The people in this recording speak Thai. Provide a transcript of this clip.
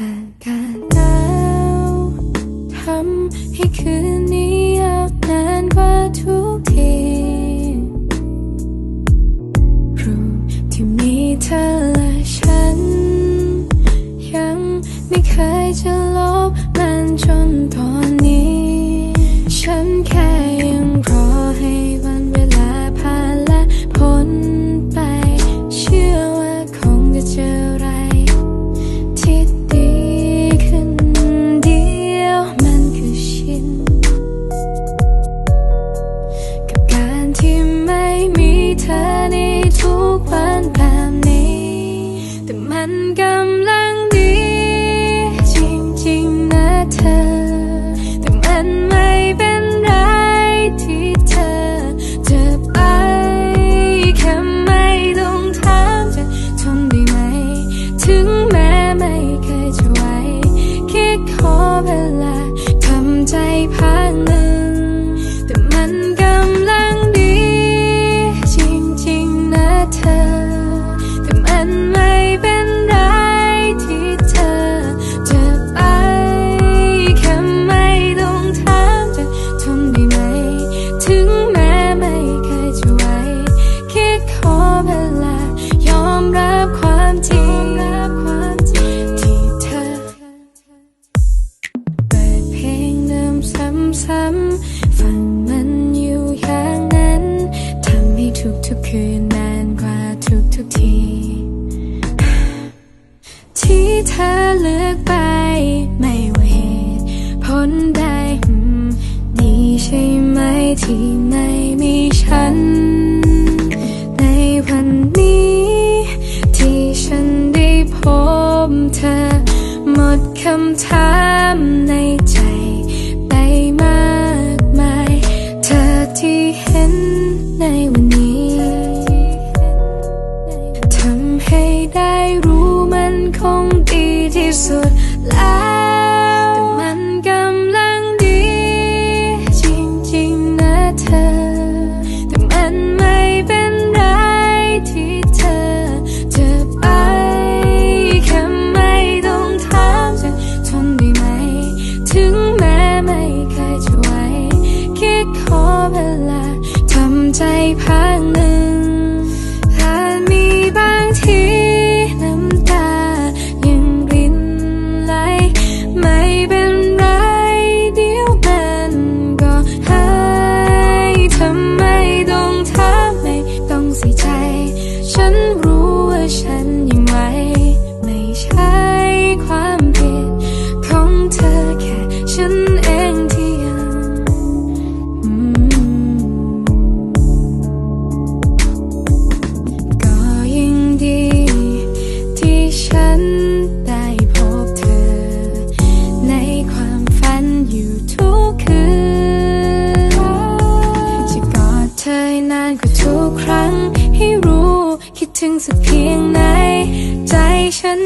อากาศหนาวทำให้คืนนี้ยาวนนว่าทุกทีรูปที่มีเธอ ทุกทุกคืนนานกว่าทุกทุกที ที่เธอเลือกไป ไม่ว่าเหตุผลใดนี่ใช่ไหมที่ไม่มีฉัน ในวันนี้ ที่ฉันได้พบเธอ หมดคำถามในใจ kasur ใช่ความผิดของเธอแค่ฉันเองที่ยังก็ยิ่งดี ที่ฉันได้พบเธอ ในความฝันอยู่ทุกคืนจะกอดเธอนานกว่าทุกครั้งให้รู้ คิดถึงสักเพียงไหน ใจฉัน